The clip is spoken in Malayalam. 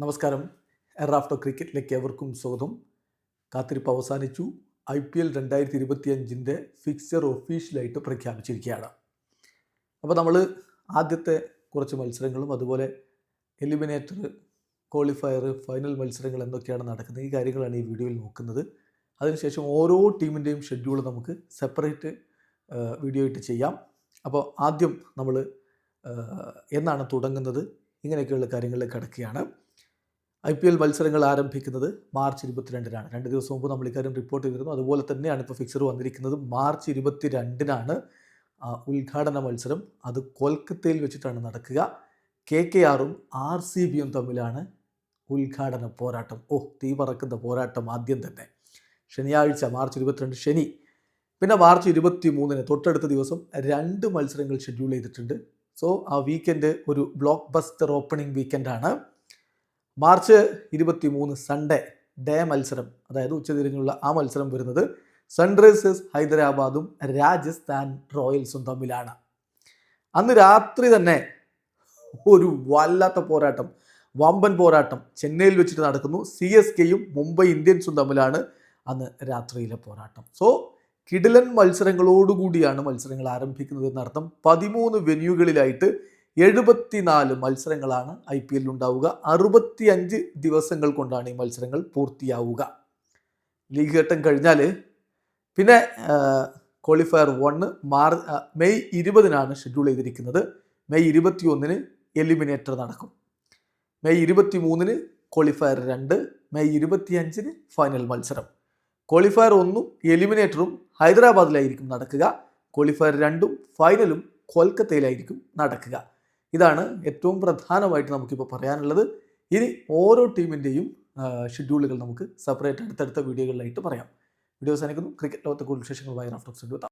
നമസ്കാരം. എറാഫ്റ്റോ ക്രിക്കറ്റിലേക്ക് ഏവർക്കും സ്വാഗതം. കാത്തിരിപ്പ് അവസാനിച്ചു. ഐ പി എൽ രണ്ടായിരത്തി ഇരുപത്തി അഞ്ചിന്റെ ഫിക്സർ ഒഫീഷ്യലായിട്ട് പ്രഖ്യാപിച്ചിരിക്കുകയാണ്. അപ്പോൾ നമ്മൾ ആദ്യത്തെ കുറച്ച് മത്സരങ്ങളും അതുപോലെ എലിമിനേറ്റർ ക്വാളിഫയർ ഫൈനൽ മത്സരങ്ങൾ എന്തൊക്കെയാണ് നടക്കുന്നത് ഈ കാര്യങ്ങളാണ് ഈ വീഡിയോയിൽ നോക്കുന്നത്. അതിനുശേഷം ഓരോ ടീമിന്റെയും ഷെഡ്യൂൾ നമുക്ക് സെപ്പറേറ്റ് വീഡിയോ ആയിട്ട് ചെയ്യാം. അപ്പോൾ ആദ്യം നമ്മൾ എന്നാണ് തുടങ്ങുന്നത് ഇങ്ങനെയൊക്കെയുള്ള കാര്യങ്ങളിലേക്ക് കിടക്കുകയാണ്. ഐ പി എൽ മത്സരങ്ങൾ ആരംഭിക്കുന്നത് മാർച്ച് ഇരുപത്തിരണ്ടിനാണ്. രണ്ട് ദിവസം മുമ്പ് നമ്മൾ ഇക്കാര്യം റിപ്പോർട്ട് ചെയ്തിരുന്നു. അതുപോലെ തന്നെയാണ് ഇപ്പോൾ ഫിക്സർ വന്നിരിക്കുന്നത്. മാർച്ച് ഇരുപത്തിരണ്ടിനാണ് ഉദ്ഘാടന മത്സരം. അത് കൊൽക്കത്തയിൽ വെച്ചിട്ടാണ് നടക്കുക. കെ കെ ആറും ആർ സി ബിയും തമ്മിലാണ് ഉദ്ഘാടന പോരാട്ടം. ഓ തീ പറക്കുന്ന പോരാട്ടം ആദ്യം തന്നെ. ശനിയാഴ്ച മാർച്ച് ഇരുപത്തിരണ്ട് ശനി. പിന്നെ മാർച്ച് ഇരുപത്തി മൂന്നിന് തൊട്ടടുത്ത ദിവസം രണ്ട് മത്സരങ്ങൾ ഷെഡ്യൂൾ ചെയ്തിട്ടുണ്ട്. സോ ആ വീക്കെൻഡ് ഒരു ബ്ലോക്ക് ബസ്റ്റർ ഓപ്പണിംഗ് വീക്കെൻഡാണ് മാർച്ച് ഇരുപത്തി മൂന്ന് സൺഡേ ഡേ മത്സരം അതായത് ഉച്ചതിരിഞ്ഞുള്ള ആ മത്സരം വരുന്നത് സൺറൈസേഴ്സ് ഹൈദരാബാദും രാജസ്ഥാൻ റോയൽസും തമ്മിലാണ്. അന്ന് രാത്രി തന്നെ ഒരു വല്ലാത്ത പോരാട്ടം വമ്പൻ പോരാട്ടം ചെന്നൈയിൽ വെച്ചിട്ട് നടക്കുന്നു. സി എസ് കെയും മുംബൈ ഇന്ത്യൻസും തമ്മിലാണ് അന്ന് രാത്രിയിലെ പോരാട്ടം. സോ കിടിലൻ മത്സരങ്ങളോടുകൂടിയാണ് മത്സരങ്ങൾ ആരംഭിക്കുന്നത് എന്നർത്ഥം പതിമൂന്ന് വെന്യൂകളിലായിട്ട് എഴുപത്തിനാല് മത്സരങ്ങളാണ് ഐ പി എല്ലിൽ ഉണ്ടാവുക. അറുപത്തിയഞ്ച് ദിവസങ്ങൾ കൊണ്ടാണ് ഈ മത്സരങ്ങൾ പൂർത്തിയാവുക. ലീഗ് ഘട്ടം കഴിഞ്ഞാൽ പിന്നെ ക്വാളിഫയർ വണ്ണ് മാർ മെയ് ഇരുപതിനാണ് ഷെഡ്യൂൾ ചെയ്തിരിക്കുന്നത്. മെയ് ഇരുപത്തി ഒന്നിന് എലിമിനേറ്റർ നടക്കും. മെയ് ഇരുപത്തി മൂന്നിന് ക്വാളിഫയർ രണ്ട് മെയ് ഇരുപത്തി അഞ്ചിന് ഫൈനൽ മത്സരം. ക്വാളിഫയർ ഒന്നും എലിമിനേറ്ററും ഹൈദരാബാദിലായിരിക്കും നടക്കുക. ക്വാളിഫയർ രണ്ടും ഫൈനലും കൊൽക്കത്തയിലായിരിക്കും നടക്കുക. ഇതാണ് ഏറ്റവും പ്രധാനമായിട്ട് നമുക്കിപ്പോൾ പറയാനുള്ളത്. ഇനി ഓരോ ടീമിന്റെയും ഷെഡ്യൂളുകൾ നമുക്ക് സെപ്പറേറ്റ് അടുത്തടുത്ത വീഡിയോകളിലായിട്ട് പറയാം. വീഡിയോസ് അവസാനിക്കുന്നു. ക്രിക്കറ്റ് ലോകത്തെ കൂടുതൽ വിശേഷങ്ങളുമായി റാഫ്റ്റോക്സ്